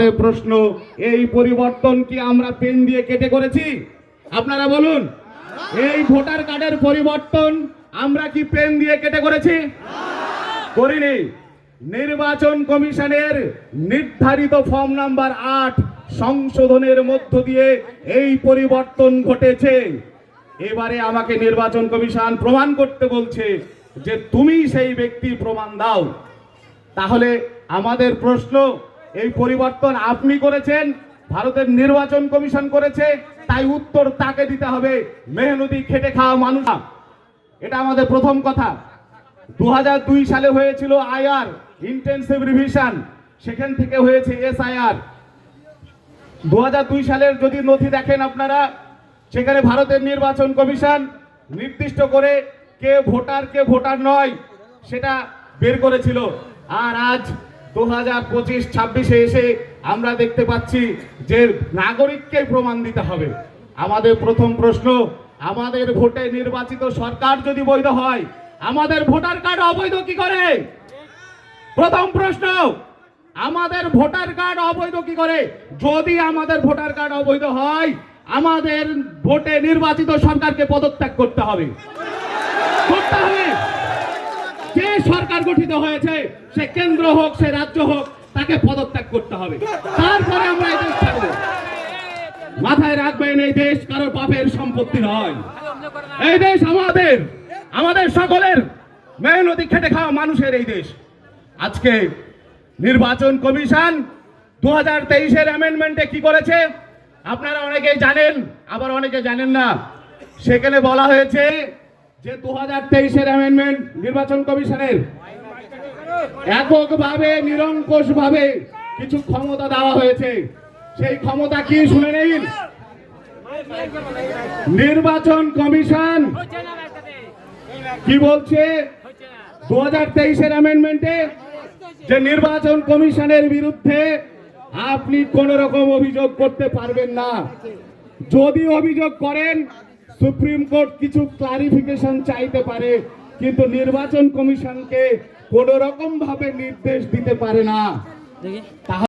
প্রশ্ন, এই পরিবর্তন কি আমরা পেন দিয়ে কেটে করেছি? আপনারা বলুন, এই ভোটার কার্ডের পরিবর্তন আমরা কি পেন দিয়ে কেটে করেছি? করিনি। নির্বাচন কমিশনের নির্ধারিত ফর্ম নাম্বার আট সংশোধনের মধ্য দিয়ে এই পরিবর্তন ঘটেছে। এবারে আমাকে নির্বাচন কমিশন প্রমাণ করতে বলছে যে তুমি সেই ব্যক্তি প্রমাণ দাও। তাহলে আমাদের প্রশ্ন এই পরিবর্তন আপনি করেছেন, ভারতের নির্বাচন কমিশন করেছে, তাই উত্তর তাকে দিতে হবে। মেহনতি, খেটে খাওয়া মানুষ এটা আমাদের প্রথম কথা। দু দুই সালে হয়েছিল আইআর ইন্টেন্সিভ রিভিশন সেখান থেকে হয়েছে এস এসআইআর। দু দুই সালের যদি নথি দেখেন আপনারা, সেখানে ভারতের নির্বাচন কমিশন নির্দিষ্ট করে কে ভোটার কে ভোটার নয়, সেটা বের করেছিল। আর আজ দু হাজার পঁচিশ, ছাব্বিশে এসে আমরা দেখতে পাচ্ছি যে নাগরিককে প্রমাণ দিতে হবে। আমাদের প্রথম প্রশ্ন, আমাদের ভোটে নির্বাচিত সরকার যদি বৈধ হয়, আমাদের ভোটার কার্ড অবৈধ কি করে? প্রথম প্রশ্ন, আমাদের ভোটার কার্ড অবৈধ কি করে? যদি আমাদের ভোটার কার্ড অবৈধ হয়, আমাদের ভোটে নির্বাচিত সরকারকে পদত্যাগ করতে হবে। করতে হবে। গঠিত হয়েছে, সে কেন্দ্র হোক, সে রাজ্য হোক, তাকে পদত্যাগ করতে হবে। তারপরে আমরা এই দেশ ছাড়বো। মাথায় রাখবেন, এই দেশ কারও পাপের সম্পত্তি নয়। এই দেশ আমাদের আমাদের সকলের মেহনতি, খেটে খাওয়া মানুষের এই দেশ। আজকে নির্বাচন কমিশন দু হাজার তেইশের অ্যামেন্ডমেন্টে কি করেছে? আপনারা অনেকেই জানেন, আবার অনেকে জানেন না। সেখানে বলা হয়েছে যে দু হাজার তেইশের অ্যামেন্ডমেন্ট নির্বাচন কমিশনের এককভাবে নিরঙ্কুশ ভাবে কিছু ক্ষমতা দেওয়া হয়েছে। সেই ক্ষমতা কি শুনে নিন? নির্বাচন কমিশন কি বলছে? দু হাজার তেইশের অ্যামেন্ডমেন্টে যে নির্বাচন কমিশনের বিরুদ্ধে আপনি কোন রকম অভিযোগ করতে পারবেন না। যদি অভিযোগ করেন সুপ্রিম কোর্ট কিছু ক্লারিফিকেশন চাইতে পারে কিন্তু নির্বাচন কমিশনকে কোনো রকম ভাবে নির্দেশ দিতে পারে না। তাহলে